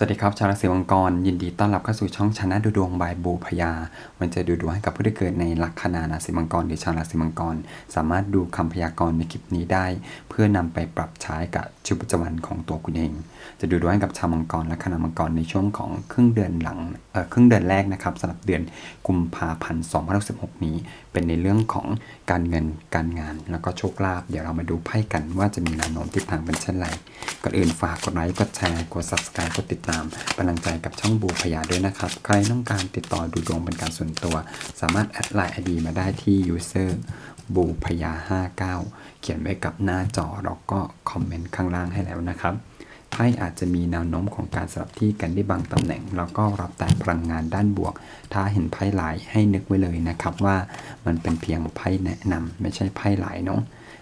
สวัสดีครับ ชาวราศีมังกร ยินดีต้อนรับเข้าสู่ช่องชนะดูดวงบายบูพยา มันจะดูดวงให้กับผู้ที่เกิดในลัคนาราศีมังกรหรือชาวราศีมังกร สามารถดูคำพยากรณ์ในคลิปนี้ได้ เพื่อนำไปปรับใช้กับชีวิตประจำวันของตัวคุณเอง จะดูดวงให้กับชาวมังกรแลัคนามังกรในช่วงของครึ่งเดือนหลังเอ่อครึ่งเดือนแรกนะครับสำหรับเดือนกุมภาพันธ์2016นี้เป็นในเรื่องของการเงินการงาน แล้วก็โชคลาภเดี๋ยวเรามาดูไพ่กันว่าจะมีแนวโน้มทิศทางเป็นเช่นไรก่อนอื่นฝากกดไลค์กดแชร์กด subscribe กดติดตามเป็นกำลังใจกับช่องบูพยาด้วยนะครับ ใครต้องการติดต่อดูดวงเป็นการส่วนตัว สามารถแอดไลน์ ID มาได้ที่ user บูพยา 59 เขียนไว้กับหน้าจอแล้วก็คอมเมนต์ข้างล่างให้แล้วนะครับ ไพ่อาจจะมีแนวโน้มของการสลับที่กันได้บางตำแหน่ง แล้วก็รับแต่พลังงานด้านบวก ถ้าเห็นไพ่หลายให้นึกไว้เลยนะครับว่ามันเป็นเพียงไพ่แนะนำไม่ใช่ไพ่หลายเนาะ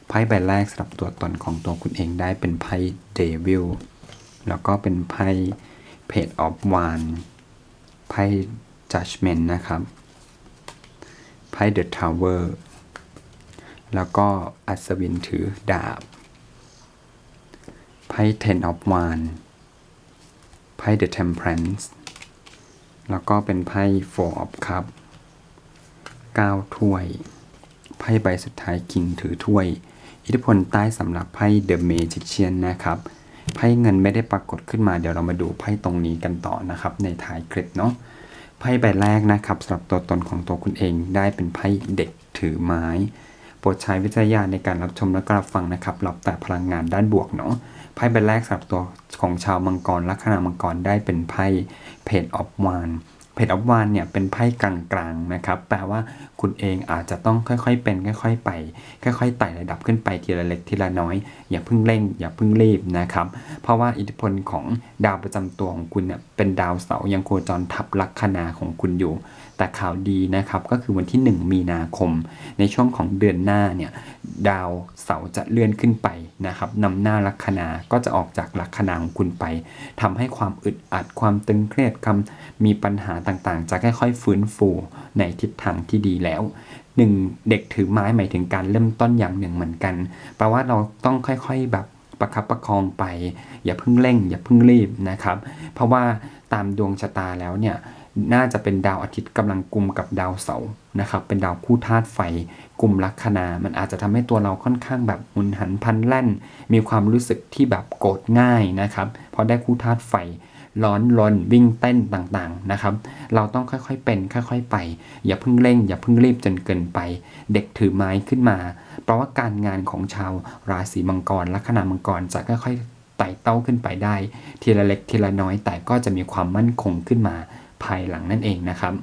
ไพ่ใบแรกสำหรับตัวตนของตัวคุณเองได้เป็นไพ่เดวิลแล้วก็เป็นไพ่เพจออฟวานไพ่จัดเมนนะครับไพ่เดอะทาวเวอร์แล้วก็อัศวินถือดาบ ไพ่ Ten of Wands ไพ่ The Temperance แล้วก็เป็นไพ่ Four of Cups 9ถ้วย ไพ่ใบสุดท้าย King ถือถ้วย อิทธิพลใต้สำหรับไพ่ The Magician นะครับไพ่เงินไม่ได้ปรากฏขึ้นมาเดี๋ยวเรามาดูไพ่ตรงนี้กันต่อนะครับ ในท้ายคลิปเนาะไพ่ใบแรกนะครับสำหรับตัวตนของตัวคุณเองได้เป็นไพ่เด็กถือไม้ โปรดใช้วิจารณญาณในการรับชมและก็รับฟังนะครับรับแต่พลังงานด้านบวกเนาะ ไพ่ใบแรกสำหรับตัวของชาวมังกรลัคนามังกรได้เป็นไพ่เพจออฟวาน เพจออฟวานเนี่ยเป็นไพ่กลางๆนะครับแปลว่าคุณเองอาจจะต้องค่อยๆเป็นค่อย ๆ ไป ค่อยๆไต่ระดับขึ้นไปทีละเล็กทีละน้อย อย่าเพิ่งเร่ง อย่าเพิ่งรีบนะครับเพราะว่าอิทธิพลของดาวประจำตัวของคุณเนี่ยเป็นดาวเสาร์ยังโคจรทับลัคนาของคุณอยู่ แต่ข่าวดีนะครับก็คือวันที่ 1 มีนาคม ในช่วงของเดือนหน้าเนี่ยดาวเสาร์จะเลื่อนขึ้นไปนะครับนำหน้าลัคนาก็จะออกจากลัคนาของคุณไปทำให้ความอึดอัดความตึงเครียดคำมีปัญหาต่างๆ จะค่อยๆฟื้นฟูในทิศทางที่ดีแล้วหนึ่งเด็กถือไม้หมายถึงการเริ่มต้นอย่างหนึ่งเหมือนกันแปลว่าเราต้องค่อยๆแบบประคับประคองไป อย่าเพิ่งเร่ง อย่าเพิ่งรีบนะครับ เพราะว่าตามดวงชะตาแล้วเนี่ยน่าจะเป็นดาวอาทิตย์กำลังกลุ่มกับดาวเสาร์นะครับ เป็นดาวคู่ธาตุไฟกลุ่มลัคนา มันอาจจะทำให้ตัวเราค่อนข้างแบบหุนหันพันแล่น มีความรู้สึกที่แบบโกรธง่ายนะครับ เพราะได้คู่ธาตุไฟ ร้อนรนวิ่งเต้นต่างๆนะครับ เราต้องค่อยๆเป็น ค่อยๆไป อย่าเพิ่งเร่ง อย่าเพิ่งรีบจนเกินไป เด็กถือไม้ขึ้นมา เพราะว่าการงานของชาวราศีมังกรลัคนามังกรจะค่อยๆไต่เต้าขึ้นไปได้ ทีละเล็กทีละน้อยแต่ก็จะมีความมั่นคงขึ้นมาภายหลังนั่นเองนะครับ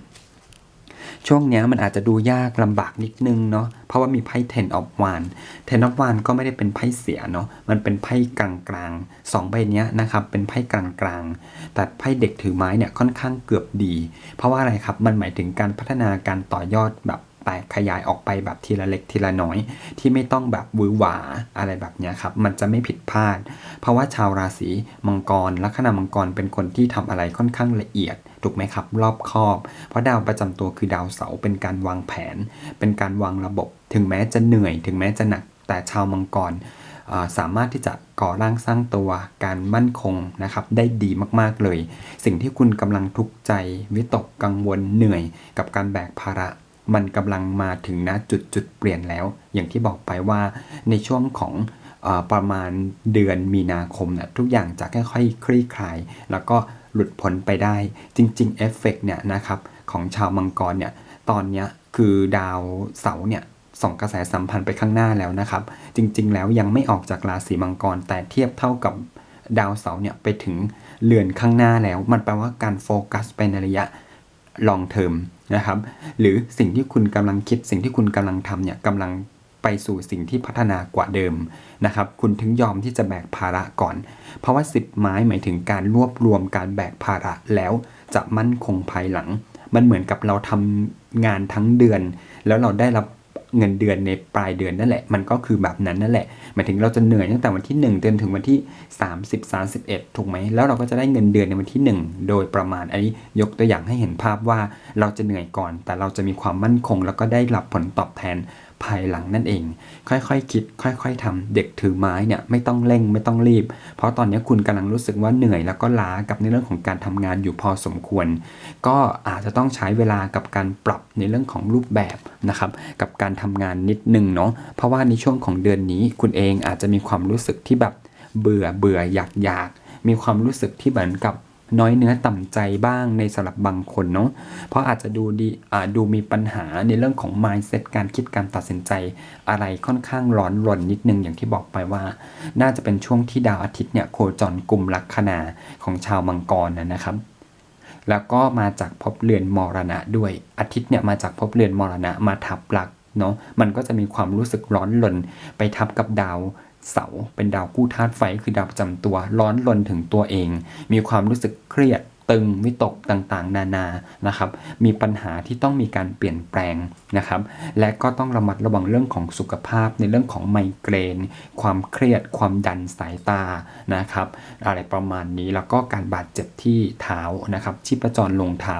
ช่วงเนี้ยมันอาจจะดูยากลำบากนิดนึงเนาะเพราะว่ามีไพ่ Ten of Wands Ten of Wands ก็ไม่ได้เป็นไพ่เสียเนาะมันเป็นไพ่กลางๆสองใบเนี้ยนะครับเป็นไพ่กลางๆ แต่ไพ่เด็กถือไม้เนี่ยค่อนข้างเกือบดี เพราะว่าอะไรครับมันหมายถึงการพัฒนาการต่อยอดแบบแตกขยายออกไปแบบทีละเล็กทีละน้อย ที่ไม่ต้องแบบวือหวาอะไรแบบเนี้ยครับ มันจะไม่ผิดพลาด เพราะว่าชาวราศีมังกรลัคนามังกรเป็นคนที่ทำอะไรค่อนข้างละเอียด ถูกไหมครับ รอบคอบ เพราะดาวประจำตัวคือดาวเสาร์เป็นการวางแผน เป็นการวางระบบ ถึงแม้จะเหนื่อย ถึงแม้จะหนัก แต่ชาวมังกรสามารถที่จะก่อร่างสร้างตัวการมั่นคงนะครับได้ดีมากๆเลย สิ่งที่คุณกำลังทุกข์ใจ วิตกกังวลเหนื่อย กับการแบกภาระ มันกำลังมาถึงณจุดจุดเปลี่ยนแล้ว อย่างที่บอกไปว่าในช่วงของอประมาณเดือนมีนาคมเนี่ยทุกอย่างจะค่อยๆคลี่คลาย แล้วก็ หลุดพ้นไปได้ จริงๆเอฟเฟกเนี่ยนะครับของชาวมังกรเนี่ยตอนเนี้ยคือดาวเสาร์เนี่ยส่งกระแสสัมพันธ์ไปข้างหน้าแล้วนะครับ จริง ๆ แล้วยังไม่ออกจากราศีมังกร แต่เทียบเท่ากับดาวเสาร์เนี่ยไปถึงเรือนข้างหน้าแล้ว มันแปลว่าการโฟกัสไปในระยะ long term นะครับ หรือสิ่งที่คุณกำลังคิดสิ่งที่คุณกำลังทำเนี่ยกำลัง ไปสู่สิ่งที่พัฒนากว่าเดิมนะครับ คุณถึงยอมที่จะแบกภาระก่อน เพราะว่าสิบไม้หมายถึงการรวบรวมการแบกภาระแล้วจะมั่นคงภายหลัง มันเหมือนกับเราทำงานทั้งเดือน แล้วเราได้รับเงินเดือนในปลายเดือนนั่นแหละ มันก็คือแบบนั้นนั่นแหละ หมายถึงเราจะเหนื่อยตั้งแต่วันที่1จนถึงวันที่ 30 31 ถูกไหม แล้วเราก็จะได้เงินเดือนในวันที่ 1 โดยประมาณ อันนี้ยกตัวอย่างให้เห็นภาพว่าเราจะเหนื่อยก่อน แต่เราจะมีความมั่นคง แล้วก็ได้รับผลตอบแทน ภายหลังนั่นเอง ค่อยๆคิด ค่อยๆทำเด็กถือไม้เนี่ยไม่ต้องเร่งไม่ต้องรีบ เพราะตอนนี้คุณกำลังรู้สึกว่าเหนื่อยแล้วก็ล้ากับในเรื่องของการทำงานอยู่พอสมควร ก็อาจจะต้องใช้เวลากับการปรับในเรื่องของรูปแบบนะครับกับการทำงานนิดนึงเนาะเพราะว่าในช่วงของเดือนนี้คุณเองอาจจะมีความรู้สึกที่แบบเบื่อเบื่ออยากอยากมีความรู้สึกที่เหมือนกับ น้อยเนื้อต่ำใจบ้างในสำหรับบางคนเนาะ เพราะอาจจะดูดีดูมีปัญหาในเรื่องของ mindset การคิดการตัดสินใจ อะไรค่อนข้างร้อนรนนิดนึงอย่างที่บอกไปว่า น่าจะเป็นช่วงที่ดาวอาทิตย์เนี่ยโคจรกลุ่มลัคนาของชาวมังกรนะนะครับ แล้วก็มาจากภพเรือนมรณะด้วย อาทิตย์เนี่ยมาจากภพเรือนมรณะมาทับหลักเนาะ มันก็จะมีความรู้สึกร้อนรนไปทับกับดาว เสาเป็นดาวกู้ธาตุไฟคือดาวประจำตัว ร้อนรนถึงตัวเอง มีความรู้สึกเครียดตึงวิตกต่างๆ นานานะครับ มีปัญหาที่ต้องมีการเปลี่ยนแปลงนะครับ และก็ต้องระมัดระวังเรื่องของสุขภาพในเรื่องของไมเกรน ความเครียด ความดันสายตานะครับ อะไรประมาณนี้แล้วก็การบาดเจ็บที่เท้านะครับชีพจรลงเท้า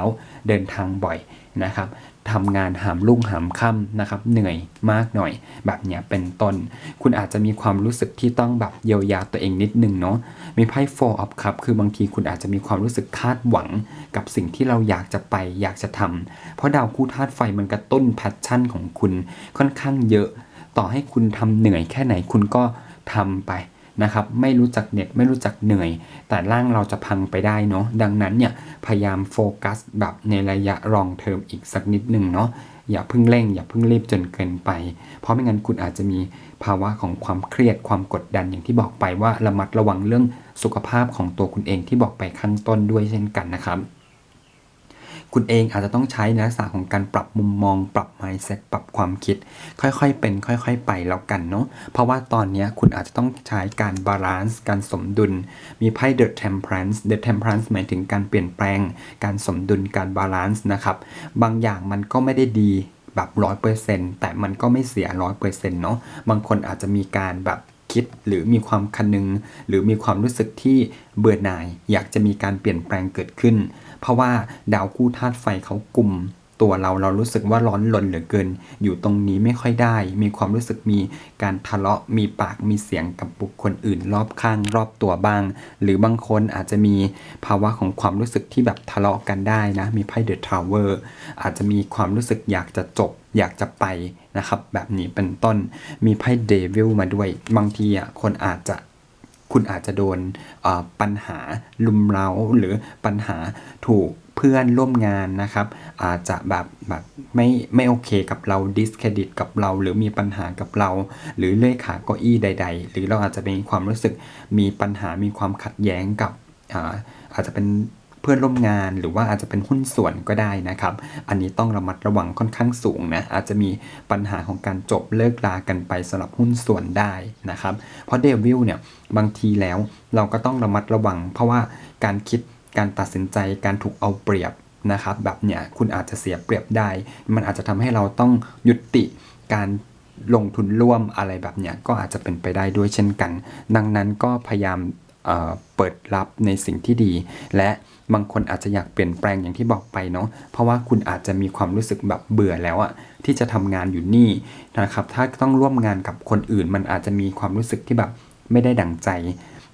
เดินทางบ่อยนะครับ ทำงานหามลุ่งหามค่ำนะครับ เหนื่อยมากหน่อย แบบเนี้ยเป็นต้น คุณอาจจะมีความรู้สึกที่ต้องแบบเยียวยาตัวเองนิดนึงเนาะมีไพ่ four of cup คือบางทีคุณอาจจะมีความรู้สึกคาดหวัง กับสิ่งที่เราอยากจะไปอยากจะทำเพราะดาวคู่ธาตุไฟมันกระตุ้นแพชชั่นของคุณค่อนข้างเยอะ ต่อให้คุณทำเหนื่อยแค่ไหนคุณก็ทำไป นะครับไม่รู้จักเหน็ดไม่รู้จักเหนื่อย แต่ร่างเราจะพังไปได้เนาะดังนั้นเนี่ยพยายามโฟกัสแบบในระยะรองเทอมอีกสักนิดหนึ่งเนาะอย่าเพิ่งเร่ง อย่าเพิ่งรีบจนเกินไป เพราะไม่งั้นคุณอาจจะมีภาวะของความเครียดความกดดันอย่างที่บอกไปว่าระมัดระวังเรื่องสุขภาพของตัวคุณเองที่บอกไปข้างต้นด้วยเช่นกันนะครับ คุณเองอาจจะต้องใช้ในลักษณะของการปรับมุมมอง ปรับ mindset ปรับความคิด ค่อยๆ เป็น ค่อย ๆ ไปแล้วกันเนาะเพราะว่าตอนนี้คุณอาจจะต้องใช้การบาลานซ์การสมดุล มีไพ่ The Temperance The Temperance หมายถึงการเปลี่ยนแปลง การสมดุลการบาลานซ์นะครับ บางอย่างมันก็ไม่ได้ดีแบบร้อยเปอร์เซ็นต์แต่มันก็ไม่เสียร้อยเปอร์เซ็นต์เนาะบางคนอาจจะมีการแบบคิดหรือมีความคันนึง หรือมีความรู้สึกที่เบื่อหน่าย อยากจะมีการเปลี่ยนแปลงเกิดขึ้น เพราะว่าดาวคู่ธาตุไฟเขากลุ่มตัวเราเรารู้สึกว่าร้อนรนเหลือเกิน อยู่ตรงนี้ไม่ค่อยได้ มีความรู้สึกมีการทะเลาะมีปากมีเสียงกับบุคคลอื่น รอบข้างรอบตัวบ้าง หรือบางคนอาจจะมีภาวะของความรู้สึกที่แบบทะเลาะกันได้นะ มีไพ่เดอะทาวเวอร์อาจจะมีความรู้สึกอยากจะจบ อยากจะไปนะครับ แบบนี้เป็นต้นมีไพ่เดวิลมาด้วย บางทีอะคนอาจจะ คุณอาจจะโดนปัญหาลุมเร้าหรือปัญหาถูกเพื่อนร่วมงานนะครับ อาจจะแบบแบบไม่ไม่โอเคกับเราดิสเครดิตกับเรา หรือมีปัญหากับเรา หรือเลื่อยขาเก้าอี้ใด ๆ หรือเราอาจจะมีความรู้สึกมีปัญหามีความขัดแย้งกับอาอาจจะเป็น เพื่อนร่วมงานหรือว่าอาจจะเป็นหุ้นส่วนก็ได้นะครับ อันนี้ต้องระมัดระวังค่อนข้างสูงนะอาจจะมีปัญหาของการจบเลิกลากันไปสำหรับหุ้นส่วนได้นะครับ เพราะเดวิลเนี่ยบางทีแล้วเราก็ต้องระมัดระวัง เพราะว่าการคิดการตัดสินใจการถูกเอาเปรียบนะครับแบบเนี้ยคุณอาจจะเสียเปรียบได้ มันอาจจะทำให้เราต้องยุติการลงทุนร่วมอะไรแบบเนี้ยก็อาจจะเป็นไปได้ด้วยเช่นกัน ดังนั้นก็พยายาม เปิดรับในสิ่งที่ดี และบางคนอาจจะอยากเปลี่ยนแปลงอย่างที่บอกไปเนาะเพราะว่าคุณอาจจะมีความรู้สึกแบบเบื่อแล้วอะที่จะทำงานอยู่นี่นะครับ ถ้าต้องร่วมงานกับคนอื่น มันอาจจะมีความรู้สึกที่แบบไม่ได้ดั่งใจ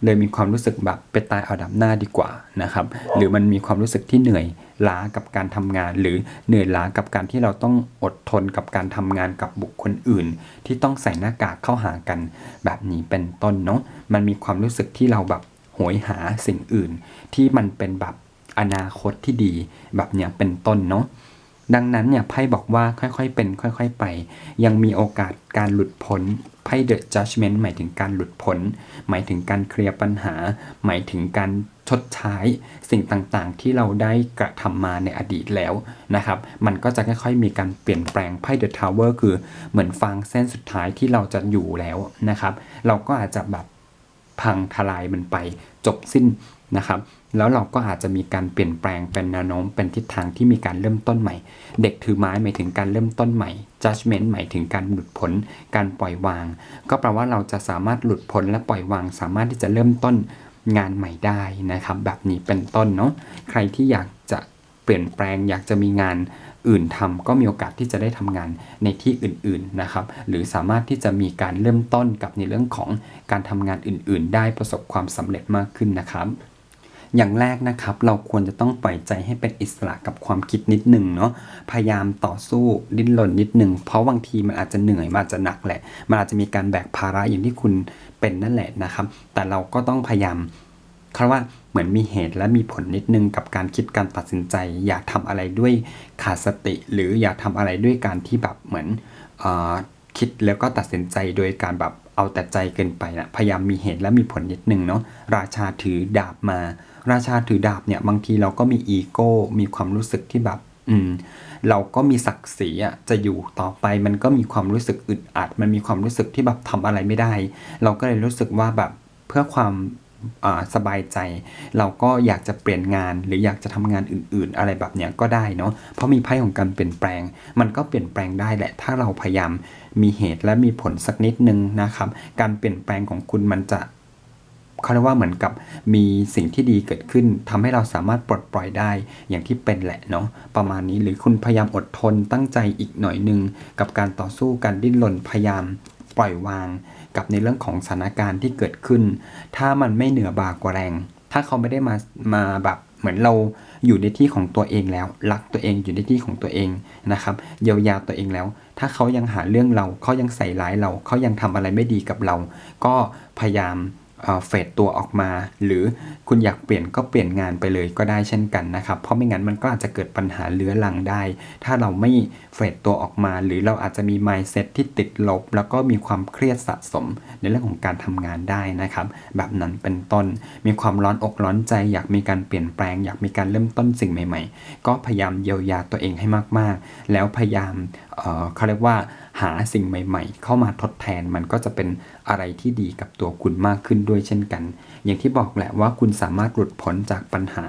เลยมีความรู้สึกแบบไปตายเอาดับหน้าดีกว่านะครับ หรือมันมีความรู้สึกที่เหนื่อยล้ากับการทำงาน หรือเหนื่อยล้ากับการที่เราต้องอดทนกับการทำงานกับบุคคลอื่น ที่ต้องใส่หน้ากากเข้าหากันแบบนี้เป็นต้นเนาะมันมีความรู้สึกที่เราแบบโหยหาสิ่งอื่น ที่มันเป็นแบบอนาคตที่ดีแบบเนี้ยเป็นต้นเนาะ ดังนั้นเนี่ยไพ่บอกว่าค่อยๆเป็น ค่อยๆไป ยังมีโอกาสการหลุดพ้นไพ่ The Judgment หมายถึงการหลุดพ้น หมายถึงการเคลียร์ปัญหา หมายถึงการชดใช้สิ่งต่างๆ ที่เราได้กระทำมาในอดีตแล้วนะครับ มันก็จะค่อยๆ มีการเปลี่ยนแปลงไพ่ The Tower คือเหมือนฟางเส้นสุดท้ายที่เราจะอยู่แล้วนะครับ เราก็อาจจะแบบพังทลายมันไปจบสิ้น นะครับแล้วเราก็อาจจะมีการเปลี่ยนแปลงเป็นแนวโน้มเป็นทิศทางที่มีการเริ่มต้นใหม่ เด็กถือไม้หมายถึงการเริ่มต้นใหม่ judgment หมายถึงการหลุดพ้นการปล่อยวาง ก็แปลว่าเราจะสามารถหลุดพ้นและปล่อยวาง สามารถที่จะเริ่มต้นงานใหม่ได้นะครับ แบบนี้เป็นต้นเนาะใครที่อยากจะเปลี่ยนแปลงอยากจะมีงานอื่นทำก็มีโอกาสที่จะได้ทำงานในที่อื่นๆนะครับ หรือสามารถที่จะมีการเริ่มต้นกับในเรื่องของการทำงานอื่น ๆ ได้ประสบความสำเร็จมากขึ้นนะครับ อย่างแรกนะครับ เราควรจะต้องปล่อยใจให้เป็นอิสระกับความคิดนิดหนึ่งเนาะพยายามต่อสู้ดิ้นรนนิดหนึ่งเพราะบางทีมันอาจจะเหนื่อยมันอาจจะหนักแหละ มันอาจจะมีการแบกภาระอย่างที่คุณเป็นนั่นแหละนะครับ แต่เราก็ต้องพยายามคำว่าเหมือนมีเหตุและมีผลนิดนึงกับการคิดการตัดสินใจ อย่าทำอะไรด้วยขาดสติ หรืออย่าทำอะไรด้วยการที่แบบเหมือนอคิดแล้วก็ตัดสินใจโดยการแบบเอาแต่ใจเกินไปนะพยายามมีเหตุและมีผลนิดนึงเนาะราชาถือดาบมา ราชาถือดาบเนี่ยบางทีเราก็มีอีโก้มีความรู้สึกที่แบบ อืม เราก็มีศักดิ์ศรีอะจะอยู่ต่อไปมันก็มีความรู้สึกอึดอัด มันมีความรู้สึกที่แบบทำอะไรไม่ได้ เราก็เลยรู้สึกว่าแบบเพื่อความสบายใจ เราก็อยากจะเปลี่ยนงานหรืออยากจะทำงานอื่น ๆ อะไรแบบเนี้ยก็ได้เนาะเพราะมีไพ่ของการเปลี่ยนแปลง มันก็เปลี่ยนแปลงได้แหละ ถ้าเราพยายามมีเหตุและมีผลสักนิดนึงนะครับ การเปลี่ยนแปลงของคุณมันจะ เขาเรียกว่าเหมือนกับมีสิ่งที่ดีเกิดขึ้นทำให้เราสามารถปลดปล่อยได้อย่างที่เป็นแหละเนาะประมาณนี้หรือคุณพยายามอดทนตั้งใจอีกหน่อยหนึ่งกับการต่อสู้การดิ้นรนพยายามปล่อยวาง กับในเรื่องของสถานการณ์ที่เกิดขึ้น ถ้ามันไม่เหนือบากว่าแรง ถ้าเขาไม่ได้มามาแบบเหมือนเราอยู่ในที่ของตัวเองแล้ว รักตัวเองอยู่ในที่ของตัวเองนะครับเยียวยาตัวเองแล้ว ถ้าเขายังหาเรื่องเราเขายังใส่ร้ายเราเขายังทำอะไรไม่ดีกับเรา ก็พยายาม เฟดตัวออกมา หรือคุณอยากเปลี่ยนก็เปลี่ยนงานไปเลยก็ได้เช่นกันนะครับ เพราะไม่งั้นมันก็อาจจะเกิดปัญหาเลื้อรังได้ ถ้าเราไม่เฟดตัวออกมา หรือเราอาจจะมี mindset ที่ติดลบ แล้วก็มีความเครียดสะสมในเรื่องของการทำงานได้นะครับ แบบนั้นเป็นต้นมีความร้อนอกร้อนใจ อยากมีการเปลี่ยนแปลง อยากมีการเริ่มต้นสิ่งใหม่ ๆ ก็พยายามเยียวยาตัวเองให้มากๆ แล้วพยายามเเขาเรียกว่า หาสิ่งใหม่ ๆ เข้ามาทดแทนมันก็จะเป็นอะไรที่ดีกับตัวคุณมากขึ้นด้วยเช่นกัน อย่างที่บอกแหละว่าคุณสามารถหลุดพ้นจากปัญหา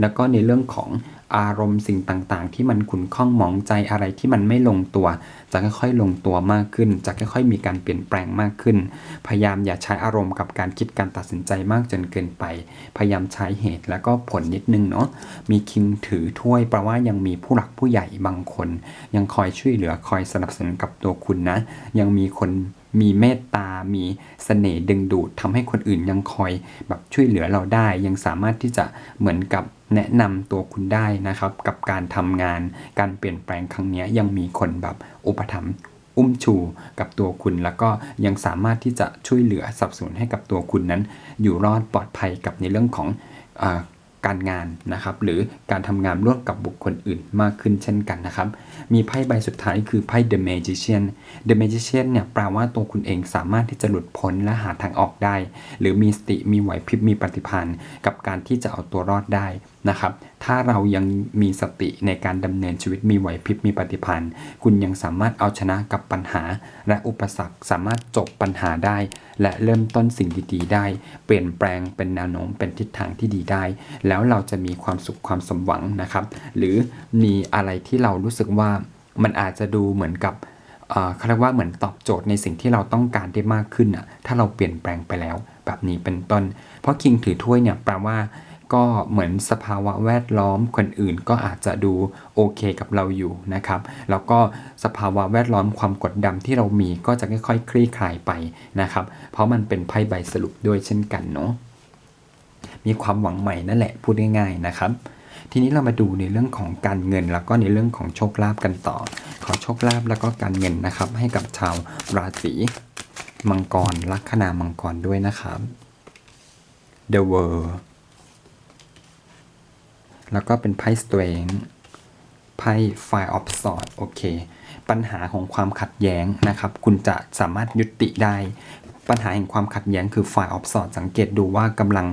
แล้วก็ในเรื่องของ อารมณ์สิ่งต่างๆ ที่มันขุนข้องหมองใจอะไรที่มันไม่ลงตัว จะค่อยๆลงตัวมากขึ้น จะค่อยๆมีการเปลี่ยนแปลงมากขึ้น พยายามอย่าใช้อารมณ์กับการคิดการตัดสินใจมากจนเกินไป พยายามใช้เหตุแล้วก็ผลนิดนึงเนาะมีคิงถือถ้วยแปลว่ายังมีผู้หลักผู้ใหญ่บางคน ยังคอยช่วยเหลือคอยสนับสนุนกับตัวคุณนะ ยังมีคนมีเมตตา มีเสน่ห์ดึงดูดทำให้คนอื่นยังคอยแบบช่วยเหลือเราได้ ยังสามารถที่จะเหมือนกับ แนะนำตัวคุณได้นะครับ กับการทำงานการเปลี่ยนแปลงครั้งนี้ยังมีคนแบบอุปถัมภ์อุ้มชูกับตัวคุณแล้วก็ยังสามารถที่จะช่วยเหลือสับสนให้กับตัวคุณนั้น อยู่รอดปลอดภัยกับในเรื่องของอการงานนะครับ หรือการทำงานร่วมกับบุคคลอื่นมากขึ้นเช่นกันนะครับ มีไพ่ใบสุดท้ายคือไพ่ The Magician The Magician เนี่ยแปลว่าตัวคุณเองสามารถที่จะหลุดพ้นและหาทางออกได้ หรือมีสติมีไหวพริบมีปฏิภาณกับการที่จะเอาตัวรอดได้ นะครับ ถ้าเรายังมีสติในการดำเนินชีวิตมีไหวพริบมีปฏิภาณคุณยังสามารถเอาชนะกับปัญหา และอุปสรรคสามารถจบปัญหาได้ และเริ่มต้นสิ่งดีๆ ได้ เปลี่ยนแปลงเป็นแนวโน้มเป็นทิศทางที่ดีได้ แล้วเราจะมีความสุขความสมหวังนะครับ หรือมีอะไรที่เรารู้สึกว่ามันอาจจะดูเหมือนกับเอ่อเขาเรียกว่าเหมือนตอบโจทย์ในสิ่งที่เราต้องการได้มากขึ้นอะถ้าเราเปลี่ยนแปลงไปแล้วแบบนี้เป็นต้น เพราะคิงถือถ้วยเนี่ยแปลว่า ก็เหมือนสภาวะแวดล้อมคนอื่นก็อาจจะดูโอเคกับเราอยู่นะครับ แล้วก็สภาวะแวดล้อมความกดดันที่เรามีก็จะค่อยๆคลี่คลายไปนะครับ เพราะมันเป็นไพ่ใบสรุปด้วยเช่นกันเนาะมีความหวังใหม่นั่นแหละพูดง่ายๆนะครับทีนี้เรามาดูในเรื่องของการเงินแล้วก็ในเรื่องของโชคลาภกันต่อ ขอโชคลาภแล้วก็การเงินนะครับ ให้กับชาวราศีมังกรลัคนามังกรด้วยนะครับ The World แล้วก็เป็นไพ่ Strength ไพ่ Five of Swords โอเค ปัญหาของความขัดแย้งนะครับ คุณจะสามารถยุติได้ ปัญหาแห่งความขัดแย้งคือ Five of Swords สังเกตดูว่ากำลัง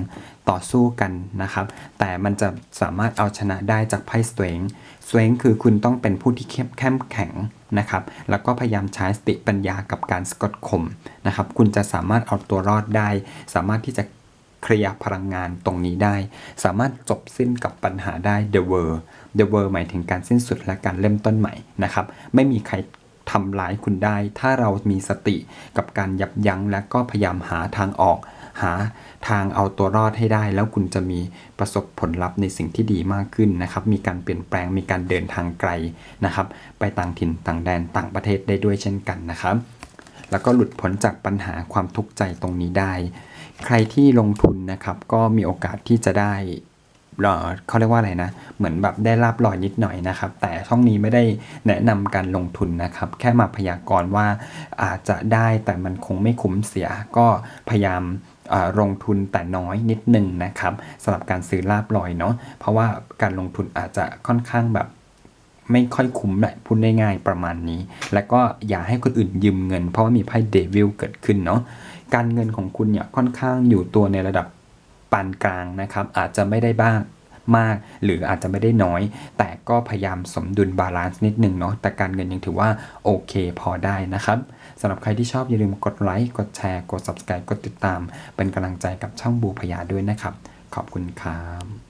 ต่อสู้กันนะครับ แต่มันจะสามารถเอาชนะได้จากไพ่ Strength Strength คือคุณต้องเป็นผู้ที่เข้มเข้มแข็งนะครับ แล้วก็พยายามใช้สติปัญญากับการสะกดข่มนะครับ คุณจะสามารถเอาตัวรอดได้ สามารถที่จะ เคลียร์พลังงานตรงนี้ได้ สามารถจบสิ้นกับปัญหาได้ The World The World หมายถึงการสิ้นสุดและการเริ่มต้นใหม่นะครับ ไม่มีใครทำร้ายคุณได้ ถ้าเรามีสติกับการยับยั้งและก็พยายามหาทางออก หาทางเอาตัวรอดให้ได้ แล้วคุณจะมีประสบผลลัพธ์ในสิ่งที่ดีมากขึ้นนะครับ มีการเปลี่ยนแปลงมีการเดินทางไกลนะครับ ไปต่างถิ่นต่างแดนต่างประเทศได้ด้วยเช่นกันนะครับ แล้วก็หลุดพ้นจากปัญหาความทุกข์ใจตรงนี้ได้ ใครที่ลงทุนนะครับ ก็มีโอกาสที่จะได้เขาเรียกว่าอะไรนะ เหมือนแบบได้ลาบลอยนิดหน่อยนะครับ แต่ช่องนี้ไม่ได้แนะนำการลงทุนนะครับ แค่มาพยากรณ์ว่าอาจจะได้แต่มันคงไม่คุ้มเสีย ก็พยายามลงทุนแต่น้อยนิดนึงนะครับสำหรับการซื้อลาบลอยเนาะ เพราะว่าการลงทุนอาจจะค่อนข้างแบบไม่ค่อยคุ้มแหละพูดง่ายๆประมาณนี้ แล้วก็อย่าให้คนอื่นยืมเงิน เพราะว่ามีไพ่เดวิลเกิดขึ้นเนาะ การเงินของคุณเนี่ยค่อนข้างอยู่ตัวในระดับปานกลางนะครับ อาจจะไม่ได้บ้างมาก หรืออาจจะไม่ได้น้อย แต่ก็พยายามสมดุลบาลานซ์นิดนึงเนาะแต่การเงินยังถือว่าโอเคพอได้นะครับสำหรับใครที่ชอบอย่าลืมกดไลค์กดแชร์ กด subscribe กดติดตาม เป็นกำลังใจกับช่องบูพยาด้วยนะครับ ขอบคุณครับ